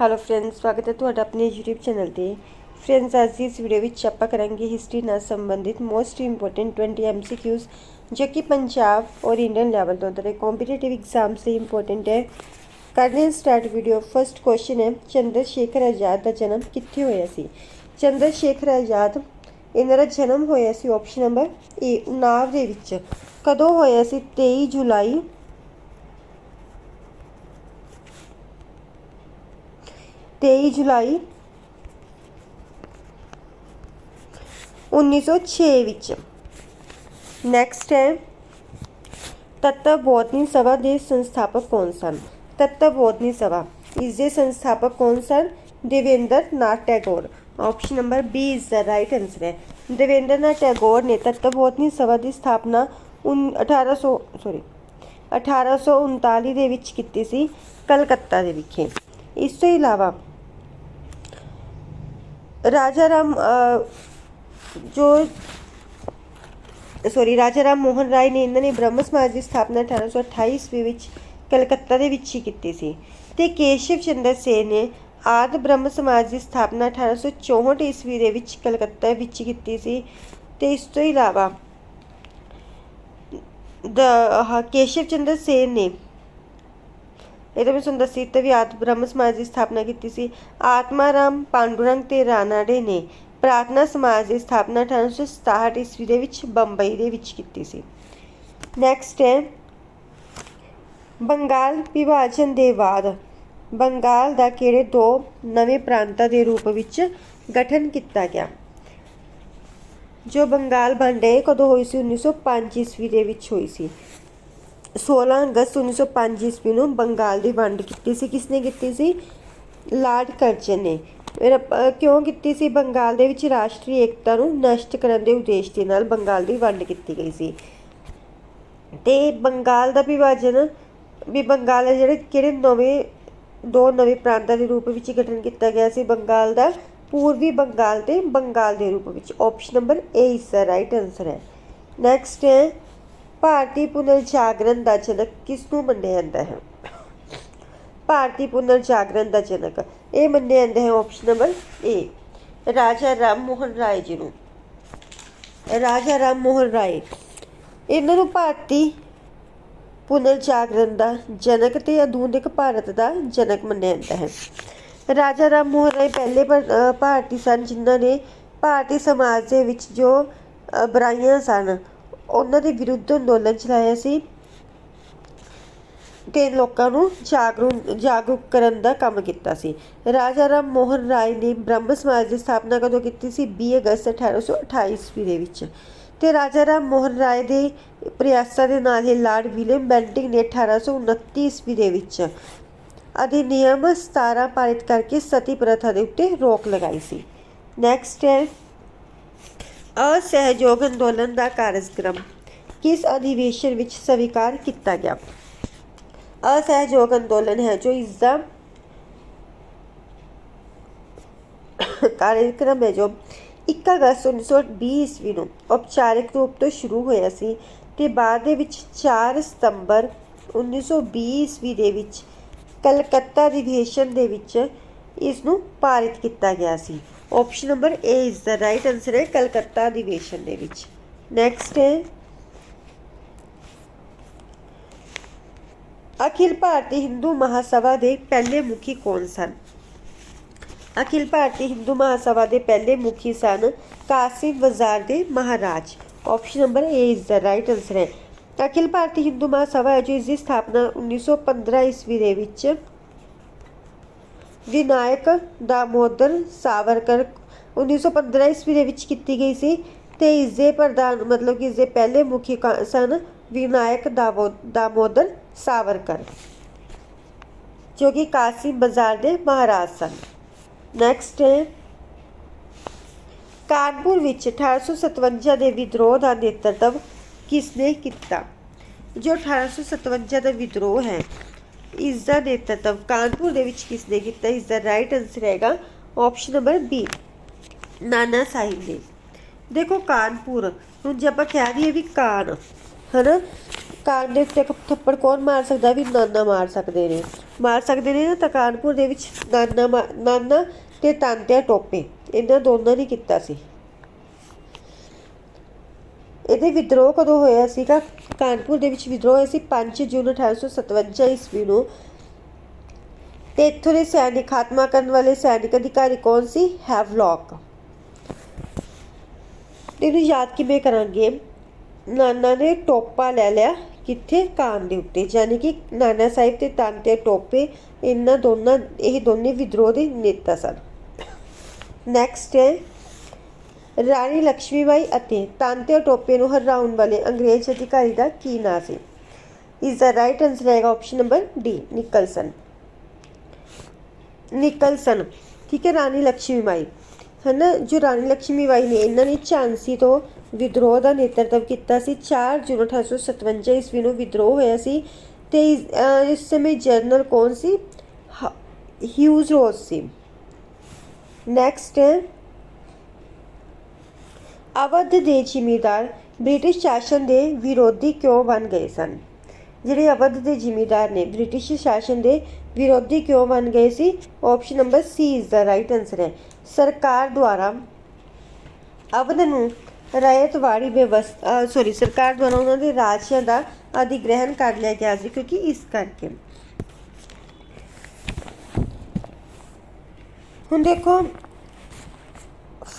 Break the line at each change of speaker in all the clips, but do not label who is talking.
Hello friends ਸਵਾਗਤ ਹੈ ਤੁਹਾਡਾ ਆਪਣੇ YouTube ਚੈਨਲ ਤੇ। ਫਰੈਂਡਸ ਅੱਜ ਦੀ ਇਸ ਵੀਡੀਓ ਵਿੱਚ ਆਪਾਂ ਕਰਾਂਗੇ ਹਿਸਟਰੀ ਨਾਲ ਸੰਬੰਧਿਤ ਮੋਸਟ ਇੰਪੋਰਟੈਂਟ 20 MCQs ਜੋ ਕਿ ਪੰਜਾਬ ਔਰ ਇੰਡੀਅਨ ਲੈਵਲ ਤੋਂ ਤਰੇ ਕੰਪੀਟੀਟਿਵ ਐਗਜ਼ਾਮਸ ਲਈ ਇੰਪੋਰਟੈਂਟ ਹੈ। ਕਰਦੇ ਹਾਂ ਸਟਾਰਟ ਵੀਡੀਓ ਫਰਸਟ ਕੁਐਸਚਨ ਹੈ ਚੰਦਰ ਸ਼ੇਖਰ ਆਜ਼ਾਦ ਦਾ ਜਨਮ ਕਿੱਥੇ ਹੋਇਆ ਸੀ? ਚੰਦਰ ਸ਼ੇਖਰ ਆਜ਼ਾਦ, ਇਹਨਾਂ ਦਾ ਜਨਮ ਹੋਇਆ ਸੀ ਆਪਸ਼ਨ ਨੰਬਰ ਏ ਉਨਾਵ ਦੇ ਵਿੱਚ। ਕਦੋਂ ਹੋਇਆ ਸੀ? 23 ਜੁਲਾਈ 23 ਜੁਲਾਈ 1906 ਵਿੱਚ। ਨੈਕਸਟ ਹੈ ਤੱਤਵ ਬੋਧਨੀ ਸਭਾ ਦੇ ਸੰਸਥਾਪਕ ਕੌਣ ਸਨ? ਤੱਤਵ ਬੋਧਨੀ ਸਭਾ, ਇਸ ਦੇ ਸੰਸਥਾਪਕ ਕੌਣ ਸਨ? Devendra Nath Tagore. Option number B is the right answer ਹੈ। ਦੇਵੇਂਦਰ ਨਾਥ ਟੈਗੋਰ ਨੇ ਤੱਤਵ ਬੋਧਨੀ ਸਭਾ ਦੀ ਸਥਾਪਨਾ ਉਨ- 1800 ਸੌਰੀ 1839 ਦੇ ਵਿੱਚ ਕੀਤੀ ਸੀ, ਕਲਕੱਤਾ ਦੇ ਵਿਖੇ। ਇਸ ਤੋਂ ਇਲਾਵਾ ਰਾਜਾ ਰਾਮ ਅ, ਜੋ ਸੌਰੀ ਰਾਜਾ ਰਾਮ ਮੋਹਨ ਰਾਏ ਨੇ ਇਹਨਾਂ ਨੇ ਬ੍ਰਹਮ ਸਮਾਜ ਦੀ ਸਥਾਪਨਾ 1828 ਈਸਵੀ ਵਿੱਚ ਕਲਕੱਤਾ ਦੇ ਵਿੱਚ ਹੀ ਕੀਤੀ ਸੀ ਤੇ ਕੇਸ਼ਵ ਚੰਦਰ ਸੇਨ ਨੇ ਆਦ ਬ੍ਰਹਮ ਸਮਾਜ ਦੀ ਸਥਾਪਨਾ 1864 ਈਸਵੀ ਦੇ ਵਿੱਚ ਕਲਕੱਤਾ ਵਿੱਚ ਕੀਤੀ ਸੀ ਤੇ ਇਸ ਤੋਂ ਇਲਾਵਾ ਦ ਕੇਸ਼ਵ ਚੰਦਰ ਸੇਨ ਨੇ ਇਹਦੇ ਵਿੱਚ ਤੁਹਾਨੂੰ ਦੱਸੀ ਤੇ ਵੀ ਆਦ ਬ੍ਰਹਮ ਸਮਾਜ ਦੀ ਸਥਾਪਨਾ ਕੀਤੀ ਸੀ। ਆਤਮਾ ਰਾਮ ਤੇ ਰਾਨਾੜੇ ਨੇ ਪ੍ਰਾਰਥਨਾ ਸਮਾਜ ਦੀ ਸਥਾਪਨਾ 1867 ਈਸਵੀ ਦੇ ਵਿੱਚ ਬੰਬਈ ਦੇ ਵਿੱਚ ਕੀਤੀ ਸੀ। ਨੈਕਸਟ ਹੈ, ਬੰਗਾਲ ਵਿਭਾਜਨ ਦੇ ਬਾਅਦ। ਬੰਗਾਲ ਦਾ ਕਿਹੜੇ ਦੋ ਨਵੇਂ ਪ੍ਰਾਂਤਾਂ ਦੇ ਰੂਪ ਵਿੱਚ ਗਠਨ ਕੀਤਾ ਗਿਆ? ਜੋ ਬੰਗਾਲ ਬਣ ਹੈ ਕਦੋਂ ਹੋਈ ਸੀ? 1905 ਈਸਵੀ ਦੇ ਵਿੱਚ ਹੋਈ ਸੀ। 16 ਅਗਸਤ 1905 ਈਸਵੀ ਨੂੰ ਬੰਗਾਲ ਦੀ ਵੰਡ ਕੀਤੀ ਸੀ। ਕਿਸਨੇ ਕੀਤੀ ਸੀ? ਲਾਰਡ ਕਰਜ਼ਨ ਨੇ। ਫਿਰ ਕਿਉਂ ਕੀਤੀ ਸੀ? ਬੰਗਾਲ ਦੇ ਵਿੱਚ ਰਾਸ਼ਟਰੀ ਏਕਤਾ ਨੂੰ ਨਸ਼ਟ ਕਰਨ ਦੇ ਉਦੇਸ਼ ਦੇ ਨਾਲ ਬੰਗਾਲ ਦੀ ਵੰਡ ਕੀਤੀ ਗਈ ਸੀ। ਤੇ ਬੰਗਾਲ ਦਾ ਵਿਭਾਜਨ, ਵੀ ਬੰਗਾਲ ਹੈ ਜਿਹੜੇ, ਕਿਹੜੇ ਨਵੇਂ, ਦੋ ਨਵੇਂ ਪ੍ਰਾਂਤਾਂ ਦੇ ਰੂਪ ਵਿੱਚ ਗਠਨ ਕੀਤਾ ਗਿਆ ਸੀ? ਬੰਗਾਲ ਦਾ ਪੂਰਬੀ ਬੰਗਾਲ ਤੇ ਬੰਗਾਲ ਦੇ ਰੂਪ ਵਿੱਚ। ਆਪਸ਼ਨ ਨੰਬਰ ਏ ਇਸ ਦਾ ਰਾਈਟ ਆਨਸਰ ਹੈ। ਨੈਕਸਟ ਹੈ ਭਾਰਤੀ ਪੁਨਰ ਜਾਗਰਣ ਦਾ ਜਨਕ ਕਿਸ ਨੂੰ ਮੰਨਿਆ ਜਾਂਦਾ ਹੈ? ਭਾਰਤੀ ਪੁਨਰ ਜਾਗਰਣ ਦਾ ਜਨਕ ਇਹ ਮੰਨਿਆ ਜਾਂਦਾ ਹੈ ਆਪਸ਼ਨ ਨੰਬਰ ਏ ਰਾਜਾ ਰਾਮ ਮੋਹਨ ਰਾਏ ਜੀ ਨੂੰ। ਰਾਜਾ ਰਾਮ ਮੋਹਨ ਰਾਏ ਇਹਨਾਂ ਨੂੰ ਭਾਰਤੀ ਪੁਨਰ ਜਾਗਰਣ ਦਾ ਜਨਕ ਤੇ ਆਧੁਨਿਕ ਭਾਰਤ ਦਾ ਜਨਕ ਮੰਨਿਆ ਜਾਂਦਾ ਹੈ। ਰਾਜਾ ਰਾਮ ਮੋਹਨ ਰਾਏ ਪਹਿਲੇ ਭਾਰਤੀ ਸਨ ਜਿਨ੍ਹਾਂ ਨੇ ਭਾਰਤੀ ਸਮਾਜ ਦੇ ਵਿੱਚ ਜੋ ਅ, ਬੁਰਾਈਆਂ ਸਨ ਉਹਨਾਂ ਦੇ ਵਿਰੁੱਧ ਅੰਦੋਲਨ ਚਲਾਇਆ ਸੀ ਤੇ ਲੋਕਾਂ ਨੂੰ ਜਾਗਰੂਕ ਜਾਗਰੂਕ ਕਰਨ ਦਾ ਕੰਮ ਕੀਤਾ ਸੀ। ਰਾਜਾ ਰਾਮ ਮੋਹਨ ਰਾਏ ਨੇ ਬ੍ਰਹਮ ਸਮਾਜ ਦੀ ਸਥਾਪਨਾ ਕਦੋਂ ਕੀਤੀ ਸੀ? 20 ਅਗਸਤ 1828 ਈਸਵੀ ਦੇ ਵਿੱਚ। ਤੇ ਰਾਜਾ ਰਾਮ ਮੋਹਨ ਰਾਏ ਦੇ ਪ੍ਰਯਾਸਾਂ ਦੇ ਨਾਲ ਹੀ ਲਾਰਡ ਵਿਲੀਅਮ ਬੈਂਟਿੰਗ ਨੇ 1829 ਈਸਵੀ ਦੇ ਵਿੱਚ ਅਧਿਨਿਯਮ 17 ਪਾਰਿਤ ਕਰਕੇ ਸਤੀ ਪ੍ਰਥਾ ਦੇ ਉੱਤੇ ਰੋਕ ਲਗਾਈ ਸੀ। ਨੈਕਸਟ ਹੈ ਅਸਹਿਯੋਗ ਅੰਦੋਲਨ ਦਾ ਕਾਰਜਕ੍ਰਮ ਕਿਸ ਅਧਿਵੇਸ਼ਨ ਵਿੱਚ ਸਵੀਕਾਰ ਕੀਤਾ ਗਿਆ? ਅਸਹਿਯੋਗ ਅੰਦੋਲਨ ਹੈ ਜੋ ਇਸ ਦਾ ਕਾਰਜਕ੍ਰਮ ਹੈ ਜੋ 1 ਅਗਸਤ 1920 ਈਸਵੀ ਨੂੰ ਔਪਚਾਰਿਕ ਰੂਪ ਤੋਂ ਸ਼ੁਰੂ ਹੋਇਆ ਸੀ ਤੇ ਬਾਅਦ ਦੇ ਵਿੱਚ 4 ਸਤੰਬਰ 1920 ਈਸਵੀ ਦੇ ਵਿੱਚ ਕਲਕੱਤਾ ਅਧਿਵੇਸ਼ਨ ਦੇ ਵਿੱਚ ਇਸ ਨੂੰ ਪਾਰਿਤ ਕੀਤਾ ਗਿਆ ਸੀ। Option number A is the right answer ਹੈ ਕਲਕੱਤਾ ਅਧਿਵੇਸ਼ਨ ਦੇ ਵਿੱਚ ਨੈਕਸਟ ਹੈ ਅਖਿਲ ਭਾਰਤੀ ਹਿੰਦੂ ਮਹਾਸਭਾ ਦੇ ਪਹਿਲੇ ਮੁਖੀ ਕੌਣ ਸਨ ਅਖਿਲ ਭਾਰਤੀ ਹਿੰਦੂ ਮਹਾਸਭਾ ਦੇ ਪਹਿਲੇ ਮੁਖੀ ਸਨ ਕਾਸਿਮ ਵਜ਼ਾਰ ਦੇ ਮਹਾਰਾਜ option number A is the right answer ਹੈ ਅਖਿਲ ਭਾਰਤੀ ਹਿੰਦੂ ਮਹਾਸਭਾ ਹੈ ਜੋ ਇਸ ਦੀ ਸਥਾਪਨਾ 1915 ਈਸਵੀ ਦੇ ਵਿੱਚ ਵਿਨਾਇਕ ਦਾਮੋਦਰ ਸਾਵਰਕਰ 1915 ਈਸਵੀ ਦੇ ਵਿੱਚ ਕੀਤੀ ਗਈ ਸੀ ਤੇ ਇਸ ਦੇ ਪ੍ਰਧਾਨ ਮਤਲਬ ਕਿ ਇਸ ਦੇ ਪਹਿਲੇ ਮੁਖੀ ਸਨ ਵਿਨਾਇਕ ਦਾਵੋ- ਦਾਮੋਦਰ ਸਾਵਰਕਰ, ਜੋ ਕਿ ਕਾਸੀ ਬਾਜ਼ਾਰ ਦੇ ਮਹਾਰਾਜ ਸਨ। ਨੈਕਸਟ ਹੈ, ਕਾਨਪੁਰ ਵਿੱਚ 1857 ਦੇ ਵਿਦਰੋਹ ਦਾ ਨੇਤਰਤਵ ਕਿਸ ਨੇ ਕੀਤਾ? ਜੋ 1857 ਦਾ ਵਿਦਰੋਹ ਹੈ ਇਸ ਦਾ ਨੇਤਰਤਵ ਕਾਨਪੁਰ ਦੇ ਵਿੱਚ ਕਿਸ ਨੇ ਕੀਤਾ? ਇਸ ਦਾ ਰਾਈਟ ਆਨਸਰ ਹੈਗਾ option number B Nana Sahib ਨੇ। ਦੇਖੋ ਕਾਨਪੁਰ, ਹੁਣ ਜੇ ਆਪਾਂ ਕਹਿ ਦਈਏ ਵੀ ਕਾਨ, ਹਨਾ? ਕਾਨ ਦੇ ਉੱਤੇ ਥੱਪੜ ਕੌਣ ਮਾਰ ਸਕਦਾ? ਵੀ ਨਾਨਾ ਮਾਰ ਸਕਦੇ ਨੇ। ਮਾਰ ਸਕਦੇ ਨੇ ਤਾਂ ਕਾਨਪੁਰ ਦੇ ਵਿੱਚ ਨਾਨਾ ਮਾ- ਨਾਨਾ ਤੇ ਤਾਂਤਿਆ ਟੋਪੇ। ਇਹਨਾਂ ਦੋਨਾਂ ਨੇ ਕੀਤਾ ਸੀ। ਇਹਦੇ ਵਿਦਰੋਹ ਕਦੋਂ ਹੋਇਆ ਸੀਗਾ? ਕਾਨਪੁਰ ਦੇ ਵਿੱਚ ਵਿਦਰੋਹ ਹੋਇਆ ਸੀ 5 ਜੂਨ 1857 ਈਸਵੀ ਨੂੰ। ਤੇ ਇੱਥੋਂ ਦੇ ਸੈਨਿਕ ਖਾਤਮਾ ਕਰਨ ਵਾਲੇ ਸੈਨਿਕ ਅਧਿਕਾਰੀ ਕੌਣ ਸੀ? ਹੈਵਲੌਕ ਇਹਨੂੰ ਯਾਦ ਕਿਵੇਂ ਕਰਾਂਗੇ? ਨਾਨਾ ਨੇ ਟੋਪਾ ਲੈ ਲਿਆ ਕਿੱਥੇ? ਕਾਨ ਦੇ ਉੱਤੇ। ਯਾਨੀ ਕਿ ਨਾਨਾ ਸਾਹਿਬ ਤੇ ਤਨ ਤੇ ਟੋਪੇ, ਇਹਨਾਂ ਦੋਨਾਂ, ਇਹ ਦੋਨੇ ਵਿਦਰੋਹ ਦੇ ਨੇਤਾ ਸਨ। ਨੈਕਸਟ ਹੈ। ਰਾਣੀ ਲక్ష్ਮੀਬਾਈ ਅਤੇ ਤਾਂਤੇ ਟੋਪੇ ਨੂੰ ਹਰਾਉਣ ਵਾਲੇ ਅੰਗਰੇਜ਼ ਅਧਿਕਾਰੀ ਦਾ ਕੀ ਨਾਂ ਸੀ? ਇਸ ਦਾ ਰਾਈਟ ਆਨਸਰ ਹੈਗਾ option number D Nicholson Nicholson ਠੀਕ ਹੈ, ਰਾਣੀ ਲక్ష్ਮੀਬਾਈ ਹਨਾ, ਜੋ ਰਾਣੀ ਲక్ష్ਮੀਬਾਈ ਨੇ ਇਹਨਾਂ ਨੇ ਝਾਂਸੀ ਤੋਂ ਵਿਦਰੋਹ ਦਾ ਨੇਤਰਤਵ ਕੀਤਾ ਸੀ। 4 ਜੂਨ 1857 ਈਸਵੀ ਨੂੰ ਵਿਦਰੋਹ ਹੋਇਆ ਸੀ ਤੇ ਇਸ ਸਮੇਂ ਜਰਨਲ ਕੌਣ ਸੀ? ਹਿਊਜ਼ ਰੋਸ ਸੀ। ਨੈਕਸਟ ਹੈ ਅਵਧ ਦੇ ਜ਼ਿਮੀਦਾਰ ਬ੍ਰਿਟਿਸ਼ ਸ਼ਾਸਨ ਦੇ ਵਿਰੋਧੀ ਕਿਉਂ ਬਣ ਗਏ ਸਨ? ਜਿਹੜੇ ਅਵਧ ਦੇ ਜ਼ਿਮੀਦਾਰ ਨੇ ਬ੍ਰਿਟਿਸ਼ ਸ਼ਾਸਨ ਦੇ ਵਿਰੋਧੀ ਕਿਉਂ ਬਣ ਗਏ ਸੀ? Option number C is the right answer ਹੈ। ਸਰਕਾਰ ਦੁਆਰਾ ਅਵਧ ਨੂੰ ਰਾਇਤਵਾੜੀ ਵਿਵਸਥਾ ਸੌਰੀ ਸਰਕਾਰ ਦੁਆਰਾ ਉਹਨਾਂ ਦੇ ਰਾਜਿਆਂ ਦਾ ਅਧਿਗ੍ਰਹਿਣ ਕਰ ਲਿਆ ਗਿਆ ਸੀ ਕਿਉਂਕਿ ਇਸ ਕਰਕੇ। ਹੁਣ ਦੇਖੋ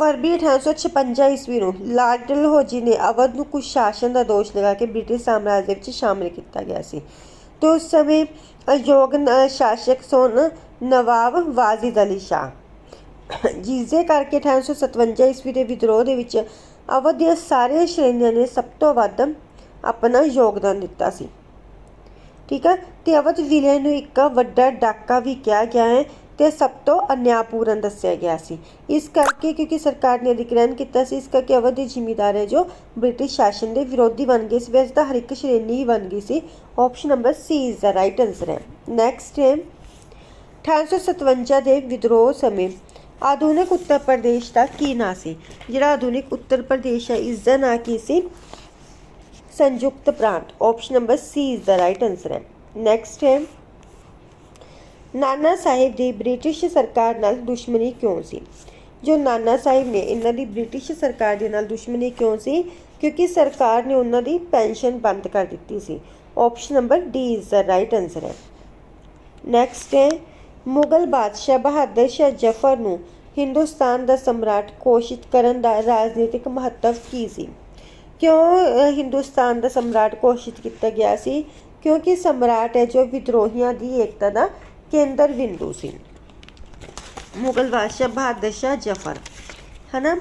ਫਰਵਰੀ 1856 ਈਸਵੀ ਨੂੰ ਲਾਰਡ ਡਲਹੌਜੀ ਨੇ ਅਵਧ ਨੂੰ ਕੁਝ ਸ਼ਾਸਨ ਦਾ ਦੋਸ਼ ਲਗਾ ਕੇ ਬ੍ਰਿਟਿਸ਼ ਸਾਮਰਾਜ ਦੇ ਵਿੱਚ ਸ਼ਾਮਿਲ ਕੀਤਾ ਗਿਆ ਸੀ। ਤੇ ਉਸ ਸਮੇਂ ਅਯੋਗ ਸ਼ਾਸਕ ਸਨ ਨਵਾਬ ਵਾਜਿਦ ਅਲੀ ਸ਼ਾਹ। ਜਿਸ ਦੇ ਕਰਕੇ 1857 ਈਸਵੀ ਦੇ ਵਿਦਰੋਹ ਦੇ ਵਿੱਚ ਅਵਧ ਦੀਆਂ ਸਾਰੀਆਂ ਸ਼੍ਰੇਣੀਆਂ ਨੇ ਸਭ ਤੋਂ ਵੱਧ ਆਪਣਾ ਯੋਗਦਾਨ ਦਿੱਤਾ ਸੀ। ਠੀਕ ਹੈ ਤੇ ਅਵਧ ਵਿਲੇ ਨੂੰ ਇੱਕ ਵੱਡਾ ਡਾਕਾ ਵੀ ਕਿਹਾ ਗਿਆ ਹੈ। ਤੇ ਸਭ ਤੋਂ ਅਨਿਆਪੂਰਨ ਦੱਸਿਆ ਗਿਆ ਸੀ। ਇਸ ਕਰਕੇ ਕਿਉਂਕਿ ਸਰਕਾਰ ਨੇ ਅਧਿਕਰਨ ਕੀਤਾ ਸੀ, ਇਸ ਕਰਕੇ ਅਵਧ ਦੇ ਜ਼ਿਮੀਦਾਰ ਹੈ ਜੋ ਬ੍ਰਿਟਿਸ਼ ਸ਼ਾਸਨ ਦੇ ਵਿਰੋਧੀ ਬਣ ਗਏ ਸੀ ਵੈਸੇ ਤਾਂ ਹਰ ਇੱਕ ਸ਼੍ਰੇਣੀ ਹੀ ਬਣ ਗਈ ਸੀ। Option number C is the right answer ਹੈ। ਨੈਕਸਟ ਹੈ 1857 ਦੇ ਵਿਦਰੋਹ ਸਮੇਂ ਆਧੁਨਿਕ ਉੱਤਰ ਪ੍ਰਦੇਸ਼ ਦਾ ਕੀ ਨਾਂ ਸੀ? ਜਿਹੜਾ ਆਧੁਨਿਕ ਉੱਤਰ ਪ੍ਰਦੇਸ਼ ਹੈ, ਇਸ ਦਾ ਨਾਂ ਕੀ ਸੀ? ਸੰਯੁਕਤ ਪ੍ਰਾਂਤ। Option number C is the right answer ਹੈ। ਨੈਕਸਟ ਹੈ ਨਾਨਾ ਸਾਹਿਬ ਦੀ ਬ੍ਰਿਟਿਸ਼ ਸਰਕਾਰ ਨਾਲ ਦੁਸ਼ਮਣੀ ਕਿਉਂ ਸੀ? ਜੋ ਨਾਨਾ ਸਾਹਿਬ ਨੇ ਇਹਨਾਂ ਦੀ ਬ੍ਰਿਟਿਸ਼ ਸਰਕਾਰ ਦੇ ਨਾਲ ਦੁਸ਼ਮਣੀ ਕਿਉਂ ਸੀ? ਕਿਉਂਕਿ ਸਰਕਾਰ ਨੇ ਉਹਨਾਂ ਦੀ ਪੈਨਸ਼ਨ ਬੰਦ ਕਰ ਦਿੱਤੀ ਸੀ। Option number D is the right answer ਹੈ। ਨੈਕਸਟ ਹੈ, ਮੁਗਲ ਬਾਦਸ਼ਾਹ ਬਹਾਦਰ ਸ਼ਾਹ ਜ਼ਫਰ ਨੂੰ ਹਿੰਦੁਸਤਾਨ ਦਾ ਸਮਰਾਟ ਘੋਸ਼ਿਤ ਕਰਨ ਦਾ ਰਾਜਨੀਤਿਕ ਮਹੱਤਵ ਕੀ ਸੀ? ਕਿਉਂ ਹਿੰਦੁਸਤਾਨ ਦਾ ਸਮਰਾਟ ਘੋਸ਼ਿਤ ਕੀਤਾ ਗਿਆ ਸੀ? ਕਿਉਂਕਿ ਸਮਰਾਟ ਹੈ ਜੋ ਵਿਦਰੋਹੀਆਂ ਦੀ ਏਕਤਾ ਦਾ ਕੇਂਦਰ ਬਿੰਦੂ ਸੀ। ਮੁਗਲ ਬਾਦਸ਼ਾਹ ਬਹਾਦਰ ਸ਼ਾਹ ਜ਼ਫਰ। ਹਨਾ?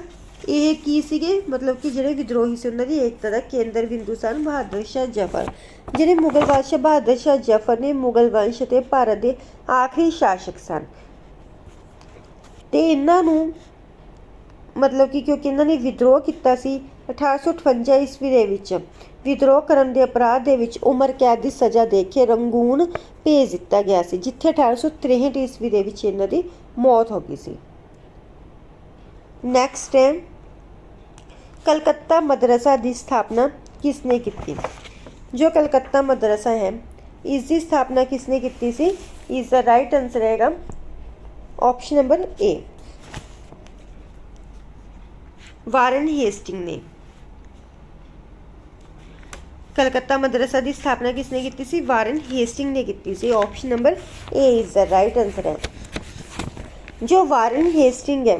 ਇਹ ਕੀ ਸੀਗੇ? ਮਤਲਬ ਕਿ ਜਿਹੜੇ ਵਿਦਰੋਹੀ ਸੀ ਉਹਨਾਂ ਦੀ ਏਕਤਾ ਦਾ ਕੇਂਦਰ ਬਿੰਦੂ ਸਨ ਬਹਾਦਰ ਸ਼ਾਹ ਜ਼ਫਰ। ਜਿਹੜੇ ਮੁਗਲ ਬਾਦਸ਼ਾਹ ਬਹਾਦਰ ਸ਼ਾਹ ਜ਼ਫਰ ਨੇ ਮੁਗਲ ਵੰਸ਼ ਅਤੇ ਭਾਰਤ ਦੇ ਆਖਰੀ ਸ਼ਾਸਕ ਸਨ। ਤੇ ਇਹਨਾਂ ਨੂੰ ਮਤਲਬ ਕਿ ਕਿਉਂਕਿ ਇਹਨਾਂ ਨੇ ਵਿਦਰੋਹ ਕੀਤਾ ਸੀ 1858 ਈਸਵੀ ਦੇ ਵਿੱਚ ਵਿਦਰੋਹ ਕਰਨ ਦੇ ਅਪਰਾਧ ਦੇ ਵਿੱਚ ਉਮਰ ਕੈਦ ਦੀ ਸਜ਼ਾ ਦੇ ਕੇ ਰੰਗੂਨ ਭੇਜ ਦਿੱਤਾ ਗਿਆ ਸੀ, ਜਿੱਥੇ 1863 ਈਸਵੀ ਦੇ ਵਿੱਚ ਇਹਨਾਂ ਦੀ ਮੌਤ ਹੋ ਗਈ ਸੀ। ਨੈਕਸਟ ਹੈ ਕਲਕੱਤਾ ਮਦਰਸਾ ਦੀ ਸਥਾਪਨਾ ਕਿਸਨੇ ਕੀਤੀ? ਜੋ ਕਲਕੱਤਾ ਮਦਰਸਾ ਹੈ, ਇਸ ਦੀ ਸਥਾਪਨਾ ਕਿਸਨੇ ਕੀਤੀ ਸੀ? ਇਸ ਦਾ ਰਾਈਟ ਆਨਸਰ ਹੈਗਾ option number A Warren Hastings ਨੇ। ਕਲਕੱਤਾ ਮਦਰਸਾ ਦੀ ਸਥਾਪਨਾ ਕਿਸਨੇ ਕੀਤੀ ਸੀ ਵਾਰਨ ਹੇਸਟਿੰਗ ਨੇ ਕੀਤੀ ਸੀ option number A is the right answer ਹੈ ਜੋ ਵਾਰਨ ਹੇਸਟਿੰਗ ਹੈ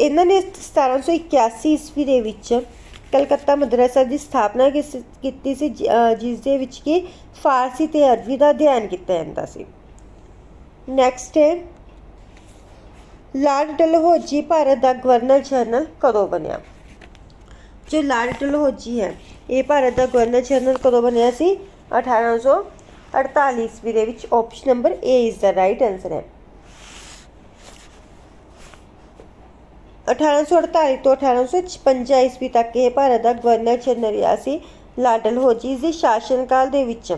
ਇਹਨਾਂ ਨੇ 1781 ਈਸਵੀ ਦੇ ਵਿੱਚ ਕਲਕੱਤਾ ਮਦਰਸਾ ਦੀ ਸਥਾਪਨਾ ਕਿਸ ਕੀਤੀ ਸੀ ਜ- ਜਿਸ ਦੇ ਵਿੱਚ ਕਿ ਫਾਰਸੀ ਤੇ ਅਰਬੀ ਦਾ ਅਧਿਐਨ ਕੀਤਾ ਜਾਂਦਾ ਸੀ ਨੈਕਸਟ ਹੈ ਲਾਰਡ ਡਲਹੌਜੀ ਭਾਰਤ ਦਾ ਗਵਰਨਰ ਜਨਰਲ ਕਦੋਂ ਬਣਿਆ? ਜੋ ਲਾਰਡ ਡਲਹੌਜੀ ਹੈ ਇਹ ਭਾਰਤ ਦਾ ਗਵਰਨਰ ਜਨਰਲ ਕਦੋਂ ਬਣਿਆ ਸੀ? 1848 ਈਸਵੀ ਦੇ ਵਿੱਚ option number A is the right answer ਹੈ। 1848 ਤੋਂ 1856 ਈਸਵੀ ਤੱਕ ਇਹ ਭਾਰਤ ਦਾ ਗਵਰਨਰ ਜਨਰਲ ਰਿਹਾ ਸੀ। ਲਾਰਡ ਡਲਹੌਜੀ ਇਸ ਦੇ ਸ਼ਾਸਨਕਾਲ ਦੇ ਵਿੱਚ।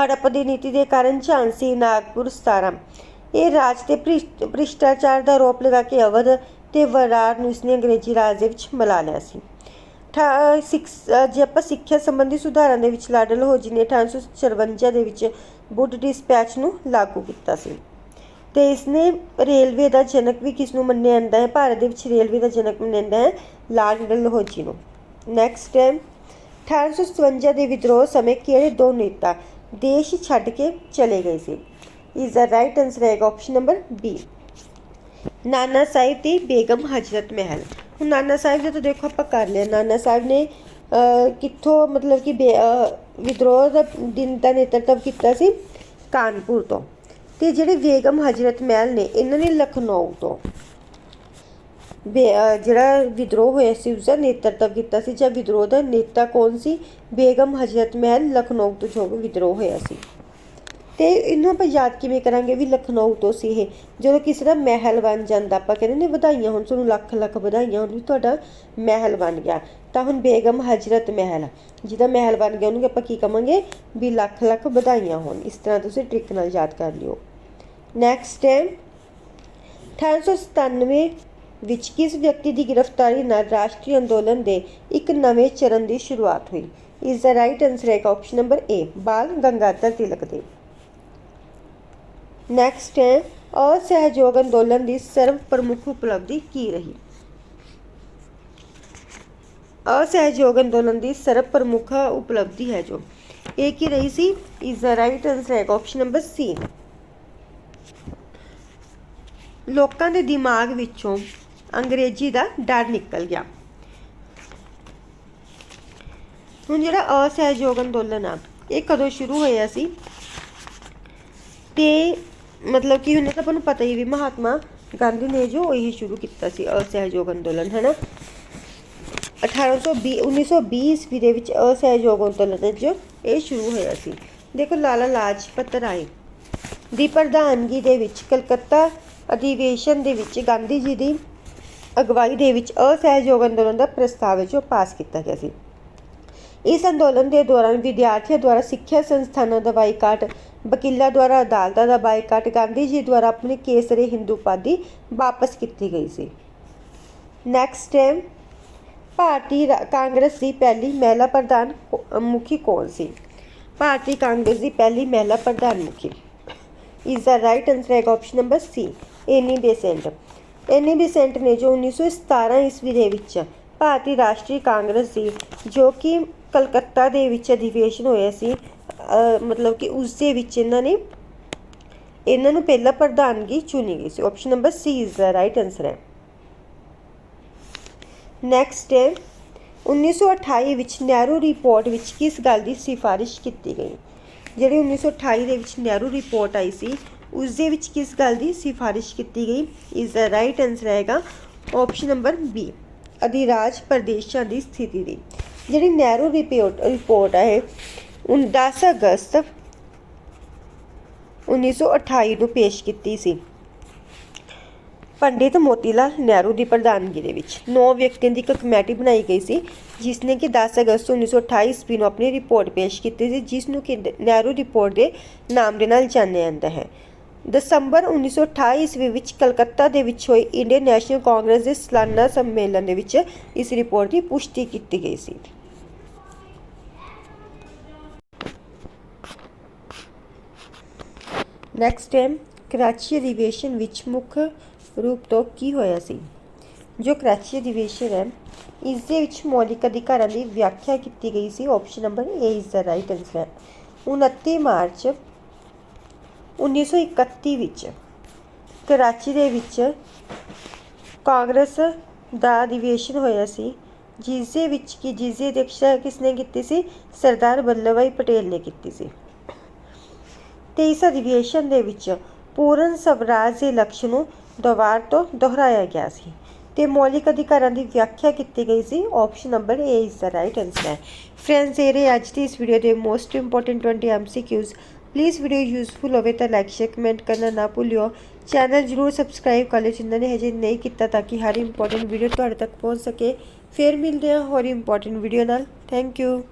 ਹੜੱਪ ਦੀ ਨੀਤੀ ਦੇ ਕਾਰਨ ਝਾਂਸੀ, ਨਾਗਪੁਰ 17 ਇਹ ਰਾਜ ਤੇ ਭ੍ਰਿਸ਼ਟ- ਭ੍ਰਿਸ਼ਟਾਚਾਰ ਦਾ ਆਰੋਪ ਲਗਾ ਕੇ ਅਵਧ ਤੇ ਵਰਾਰ ਨੂੰ ਇਸਨੇ ਅੰਗਰੇਜ਼ੀ ਰਾਜ ਦੇ ਵਿੱਚ ਮਿਲਾ ਲਿਆ ਸੀ। ਠਾ- ਸਿਕਸ- ਜੇ ਆਪਾਂ ਸਿੱਖਿਆ ਸੰਬੰਧੀ ਸੁਧਾਰਾਂ ਦੇ ਵਿੱਚ ਲਾਰਡ ਲਹੌਜੀ ਨੇ 1854 ਦੇ ਵਿੱਚ ਵੁੱਡ ਡਿਸਪੈਚ ਨੂੰ ਲਾਗੂ ਕੀਤਾ ਸੀ। ਤੇ ਇਸਨੇ ਰੇਲਵੇ ਦਾ ਜਨਕ ਵੀ ਕਿਸ ਨੂੰ ਮੰਨਿਆ ਜਾਂਦਾ ਹੈ? ਭਾਰਤ ਦੇ ਵਿੱਚ ਰੇਲਵੇ ਦਾ ਜਨਕ ਮੰਨਿਆ ਜਾਂਦਾ ਹੈ ਲਾਰਡ ਲਹੌਜੀ ਨੂੰ। ਨੈਕਸਟ ਹੈ 1857 ਦੇ ਵਿਦਰੋਹ ਸਮੇਂ ਕਿਹੜੇ ਦੋ ਨੇਤਾ ਦੇਸ਼ ਛੱਡ ਕੇ ਚਲੇ ਗਏ ਸੀ? ਇਜ਼ ਦਾ ਰਾਈਟ ਆਨਸਰ ਹੈ option number B Nana Sahib ਤੇ ਬੇਗਮ ਹਜਰਤ ਮਹਿਲ ਹੁਣ ਨਾਨਾ ਸਾਹਿਬ ਦਾ ਤਾਂ ਦੇਖੋ ਆਪਾਂ ਕਰ ਲਿਆ ਨਾਨਾ ਸਾਹਿਬ ਨੇ ਕਿੱਥੋਂ ਮਤਲਬ ਕਿ ਬੇ- ਵਿਦਰੋਹ ਦਾ ਦਿਨ ਦਾ ਨੇਤਰਤਵ ਕੀਤਾ ਸੀ ਕਾਨਪੁਰ ਤੋਂ ਤੇ ਜਿਹੜੇ ਬੇਗਮ ਹਜਰਤ ਮਹਿਲ ਨੇ ਇਹਨਾਂ ਨੇ ਲਖਨਊ ਤੋਂ ਬੇ- ਜਿਹੜਾ ਵਿਦਰੋਹ ਹੋਇਆ ਸੀ ਉਸ ਦਾ ਨੇਤਰਤਵ ਕੀਤਾ ਸੀ ਜਾਂ ਵਿਦਰੋਹ ਦਾ ਨੇਤਾ ਕੌਣ ਸੀ ਬੇਗਮ ਹਜਰਤ ਮਹਿਲ ਲਖਨਊ ਤੋਂ ਜੋ ਵਿਦਰੋਹ ਹੋਇਆ ਸੀ ਤੇ ਇਹਨੂੰ ਆਪਾਂ ਯਾਦ ਕਿਵੇਂ ਕਰਾਂਗੇ? ਵੀ ਲਖਨਊ ਤੋਂ ਸੀ ਇਹ। ਜਦੋਂ ਕਿਸੇ ਦਾ ਮਹਿਲ ਬਣ ਜਾਂਦਾ, ਆਪਾਂ ਕਹਿੰਦੇ ਨੇ ਵਧਾਈਆਂ ਹੁਣ, ਤੁਹਾਨੂੰ ਲੱਖ ਲੱਖ ਵਧਾਈਆਂ ਹੁਣ ਵੀ ਤੁਹਾਡਾ ਮਹਿਲ ਬਣ ਗਿਆ। ਤਾਂ ਹੁਣ ਬੇਗਮ ਹਜਰਤ ਮਹਿਲ, ਜਿਹਦਾ ਮਹਿਲ ਬਣ ਗਿਆ, ਉਹਨੂੰ ਆਪਾਂ ਕੀ ਕਵਾਂਗੇ? ਵੀ ਲੱਖ ਲੱਖ ਵਧਾਈਆਂ ਹੋਣ। ਇਸ ਤਰ੍ਹਾਂ ਤੁਸੀਂ ਟ੍ਰਿਕ ਨਾਲ ਯਾਦ ਕਰ ਲਿਓ। ਨੈਕਸਟ ਹੈ 1897 ਵਿੱਚ ਕਿਸ ਵਿਅਕਤੀ ਦੀ ਗ੍ਰਿਫਤਾਰੀ ਨਾਲ ਰਾਸ਼ਟਰੀ ਅੰਦੋਲਨ ਦੇ ਇੱਕ ਨਵੇਂ ਚਰਨ ਦੀ ਸ਼ੁਰੂਆਤ ਹੋਈ? ਇਸ ਦਾ ਰਾਈਟ ਆਨਸਰ ਹੈ option number A Bal Gangadhar Tilak Dev next ਹੈ, ਅਸਹਿਯੋਗ ਅੰਦੋਲਨ ਦੀ ਸਰਵ ਪ੍ਰਮੁੱਖ ਉਪਲਬਧੀ ਕੀ ਰਹੀ? ਅਸਹਿਯੋਗ ਅੰਦੋਲਨ ਦੀ ਸਰਵ ਪ੍ਰਮੁੱਖ ਉਪਲਬਧੀ ਹੈ ਜੋ, ਇਹ ਕੀ ਰਹੀ ਸੀ? ਇਸ ਦਾ ਰਾਈਟ ਆਨਸਰ ਹੈ ਆਪਸ਼ਨ ਨੰਬਰ ਸੀ ਲੋਕਾਂ ਦੇ ਦਿਮਾਗ ਵਿੱਚੋਂ ਅੰਗਰੇਜ਼ੀ ਦਾ ਡਰ ਨਿਕਲ ਗਿਆ। ਹੁਣ ਜਿਹੜਾ ਅਸਹਿਯੋਗ ਅੰਦੋਲਨ ਆ, ਇਹ ਕਦੋਂ ਸ਼ੁਰੂ ਹੋਇਆ ਸੀ? ਤੇ ਮਤਲਬ ਕਿ ਹੁਣ ਤਾਂ ਆਪਾਂ ਨੂੰ ਪਤਾ ਹੀ ਵੀ ਮਹਾਤਮਾ ਗਾਂਧੀ ਨੇ ਜੋ ਇਹ ਸ਼ੁਰੂ ਕੀਤਾ ਸੀ ਅਸਹਿਯੋਗ ਅੰਦੋਲਨ ਹੈ ਨਾ 1820 1920 ਈਸਵੀ ਦੇ ਵਿੱਚ ਅਸਹਿਯੋਗ ਅੰਦੋਲਨ ਜੋ ਇਹ ਸ਼ੁਰੂ ਹੋਇਆ ਸੀ। ਦੇਖੋ ਲਾਲਾ ਲਾਜਪਤ ਰਾਏ ਦੀ ਪ੍ਰਧਾਨਗੀ ਦੇ ਵਿੱਚ ਕਲਕੱਤਾ ਅਧਿਵੇਸ਼ਨ ਦੇ ਵਿੱਚ ਗਾਂਧੀ ਜੀ ਦੀ ਅਗਵਾਈ ਦੇ ਵਿੱਚ ਅਸਹਿਯੋਗ ਅੰਦੋਲਨ ਦਾ ਪ੍ਰਸਤਾਵ ਜੋ ਪਾਸ ਕੀਤਾ ਗਿਆ ਸੀ। ਇਸ ਅੰਦੋਲਨ ਦੇ ਦੌਰਾਨ ਵਿਦਿਆਰਥੀਆਂ ਦੁਆਰਾ ਸਿੱਖਿਆ ਸੰਸਥਾਨਾਂ ਦਾ ਬਾਈਕਾਟ ਵਕੀਲਾਂ ਦੁਆਰਾ ਅਦਾਲਤਾਂ ਦਾ ਬਾਈਕਾਟ ਗਾਂਧੀ ਜੀ ਦੁਆਰਾ ਆਪਣੀ ਕੇਸਰੀ ਹਿੰਦੂ ਉਪਾਧੀ ਵਾਪਸ ਕੀਤੀ ਗਈ ਸੀ। ਨੈਕਸਟ ਹੈ ਭਾਰਤੀ ਕਾਂਗਰਸ ਦੀ ਪਹਿਲੀ ਮਹਿਲਾ ਪ੍ਰਧਾਨ ਮੁਖੀ ਕੌਣ ਸੀ? ਭਾਰਤੀ ਕਾਂਗਰਸ ਦੀ ਪਹਿਲੀ ਮਹਿਲਾ ਪ੍ਰਧਾਨ ਮੁਖੀ। ਇਸ ਦਾ ਰਾਈਟ ਆਨਸਰ ਹੈ option number C Annie Besant Annie Besant ਨੇ ਜੋ 1917 ਈਸਵੀ ਦੇ ਵਿੱਚ ਭਾਰਤੀ ਰਾਸ਼ਟਰੀ ਕਾਂਗਰਸ ਦੀ ਜੋ ਕਿ ਕਲਕੱਤਾ ਦੇ ਵਿੱਚ ਅਧਿਵੇਸ਼ਨ ਹੋਇਆ ਸੀ ਮਤਲਬ ਕਿ ਉਸ ਦੇ ਵਿੱਚ ਇਹਨਾਂ ਨੇ, ਇਹਨਾਂ ਨੂੰ ਪਹਿਲਾ ਪ੍ਰਧਾਨਗੀ ਚੁਣੀ ਗਈ ਸੀ। ਆਪਸ਼ਨ ਨੰਬਰ ਸੀ ਇਸ ਦਾ ਰਾਈਟ ਆਨਸਰ ਹੈ। ਨੈਕਸਟ ਹੈ 1928 ਵਿੱਚ ਨਹਿਰੂ ਰਿਪੋਰਟ ਵਿੱਚ ਕਿਸ ਗੱਲ ਦੀ ਸਿਫਾਰਿਸ਼ ਕੀਤੀ ਗਈ? ਜਿਹੜੀ 1928 ਦੇ ਵਿੱਚ ਨਹਿਰੂ ਰਿਪੋਰਟ ਆਈ ਸੀ, ਉਸ ਦੇ ਵਿੱਚ ਕਿਸ ਗੱਲ ਦੀ ਸਿਫਾਰਿਸ਼ ਕੀਤੀ ਗਈ? ਇਸ ਦਾ ਰਾਈਟ ਆਨਸਰ ਆਏਗਾ ਆਪਸ਼ਨ ਨੰਬਰ ਬੀ ਅਧਿਰਾਜ ਪ੍ਰਦੇਸ਼ਾਂ ਦੀ ਸਥਿਤੀ ਦੀ। ਜਿਹੜੀ ਨਹਿਰੂ ਰਿਪੋਰਟ ਰਿਪੋਰਟ ਹੈ 10 ਅਗਸਤ 1928 ਨੂੰ ਪੇਸ਼ ਕੀਤੀ ਸੀ। ਪੰਡਿਤ ਮੋਤੀਲਾਲ ਨਹਿਰੂ ਦੀ ਪ੍ਰਧਾਨਗੀ ਦੇ ਵਿੱਚ ਨੌ ਵਿਅਕਤੀਆਂ ਦੀ ਇੱਕ ਕਮੇਟੀ ਬਣਾਈ ਗਈ ਸੀ ਜਿਸ ਨੇ ਕਿ 10 ਅਗਸਤ 1928 ਈਸਵੀ ਨੂੰ ਆਪਣੀ ਰਿਪੋਰਟ ਪੇਸ਼ ਕੀਤੀ ਸੀ ਜਿਸ ਨੂੰ ਕਿ ਨਹਿਰੂ ਰਿਪੋਰਟ ਦੇ ਨਾਮ ਦੇ ਨਾਲ ਜਾਣਿਆ ਜਾਂਦਾ ਹੈ। ਦਸੰਬਰ 1928 ਈਸਵੀ ਵਿੱਚ ਕਲਕੱਤਾ ਦੇ ਵਿੱਚ ਹੋਈ ਇੰਡੀਅਨ ਨੈਸ਼ਨਲ ਕਾਂਗਰਸ ਦੇ ਸਾਲਾਨਾ ਸੰਮੇਲਨ ਦੇ ਵਿੱਚ ਇਸ ਰਿਪੋਰਟ ਦੀ ਪੁਸ਼ਟੀ ਕੀਤੀ ਗਈ ਸੀ। ਨੈਕਸਟ ਟਾਈਮ ਕਰਾਚੀ ਅਧਿਵੇਸ਼ਨ ਵਿੱਚ ਮੁੱਖ ਰੂਪ ਤੋਂ ਕੀ ਹੋਇਆ ਸੀ? ਜੋ ਕਰਾਚੀ ਅਧਿਵੇਸ਼ਨ ਹੈ, ਇਸ ਦੇ ਵਿੱਚ ਮੌਲਿਕ ਅਧਿਕਾਰਾਂ ਦੀ ਵਿਆਖਿਆ ਕੀਤੀ ਗਈ ਸੀ। Option number A is the right answer 29 March 1931 ਵਿੱਚ ਕਰਾਚੀ ਦੇ ਵਿੱਚ ਕਾਂਗਰਸ ਦਾ ਅਧਿਵੇਸ਼ਨ ਹੋਇਆ ਸੀ ਜਿਸ ਦੇ ਵਿੱਚ ਕਿ ਜਿਸ ਦੀ ਅਧਿਕਸ਼ਤਾ ਕਿਸਨੇ ਕੀਤੀ ਸੀ? ਸਰਦਾਰ ਵੱਲਭ ਭਾਈ ਪਟੇਲ ਨੇ ਕੀਤੀ ਸੀ। ਤੇ ਇਸ ਅਧਿਵੇਸ਼ਨ ਦੇ ਵਿੱਚ ਪੂਰਨ ਸਵਰਾਜ ਦੇ ਲਕਸ਼ ਨੂੰ ਦੁਬਾਰ ਤੋਂ ਦੁਹਰਾਇਆ ਗਿਆ ਸੀ ਤੇ ਮੌਲਿਕ ਅਧਿਕਾਰਾਂ ਦੀ ਵਿਆਖਿਆ ਕੀਤੀ ਗਈ ਸੀ। Option number A is the right answer ਹੈ ਫਰੈਂਡਸ ਇਹ ਰਹੇ ਅੱਜ ਦੀ ਇਸ ਵੀਡੀਓ ਦੇ most important 20 MCQs please video useful ਹੋਵੇ ਤਾਂ ਲਾਈਕ ਸ਼ੇਅਰ ਕਮੈਂਟ ਕਰਨਾ ਨਾ ਭੁੱਲਿਓ। ਚੈਨਲ ਜਰੂਰ ਸਬਸਕ੍ਰਾਈਬ ਕਰ ਲਿਓ ਜਿਨ੍ਹਾਂ ਨੇ ਹਜੇ ਨਹੀਂ ਕੀਤਾ ਤਾਂ ਕਿ ਹਰ ਇੰਪੋਰਟੈਂਟ ਵੀਡੀਓ ਤੁਹਾਡੇ ਤੱਕ ਪਹੁੰਚ ਸਕੇ। ਫਿਰ ਮਿਲਦੇ ਹਾਂ ਹੋਰ ਇੰਪੋਰਟੈਂਟ ਵੀਡੀਓ ਨਾਲ। Thank you